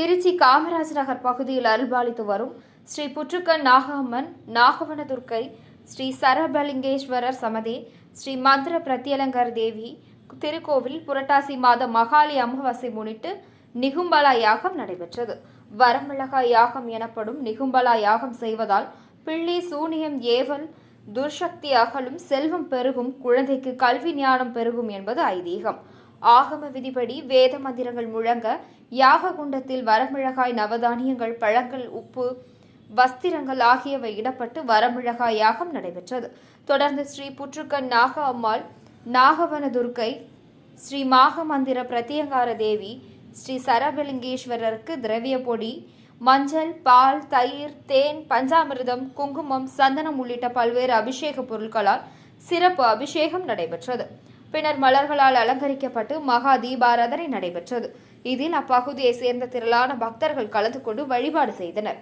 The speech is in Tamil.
திருச்சி காமராஜ் நகர் பகுதியில் அருள்பாலித்து வரும் ஸ்ரீ புற்றுக்கன் நாகம்மன் நாகவன துர்க்கை ஸ்ரீ சரபலிங்கேஸ்வரர் சமதி ஸ்ரீ மந்திர பிரத்யலங்கர் தேவி திருக்கோவில் புரட்டாசி மாத மகாலி அமாவாசை முன்னிட்டு நிகும்பலா யாகம் நடைபெற்றது. வரமிளகா யாகம் எனப்படும் நிகும்பலா யாகம் செய்வதால் பிள்ளி சூனியம் ஏவல் துர்சக்தி அகலும் செல்வம் பெருகும் குழந்தைக்கு கல்வி ஞானம் பெருகும் என்பது ஐதீகம். ஆகம விதிப்படி வேத மந்திரங்கள் முழங்க யாக குண்டத்தில் வரமிளகாய் நவதானியங்கள் பழங்கள் உப்பு வஸ்திரங்கள் ஆகியவை இடப்பட்டு வரமிழகாய் யாகம் நடைபெற்றது. தொடர்ந்து ஸ்ரீ புற்றுக்கன் நாக அம்மாள் நாகவன துர்க்கை ஸ்ரீ மாகமந்திர பிரத்யங்கார தேவி ஸ்ரீ சரபலிங்கேஸ்வரருக்கு திரவிய பொடி மஞ்சள் பால் தயிர் தேன் பஞ்சாமிர்தம் குங்குமம் சந்தனம் உள்ளிட்ட பல்வேறு அபிஷேக பொருட்களால் சிறப்பு அபிஷேகம் நடைபெற்றது. பின்னர் மலர்களால் அலங்கரிக்கப்பட்டு மகா தீபாராதனை நடைபெற்றது. இதில் அப்பகுதியை சேர்ந்த திரளான பக்தர்கள் கலந்து கொண்டு வழிபாடு செய்தனர்.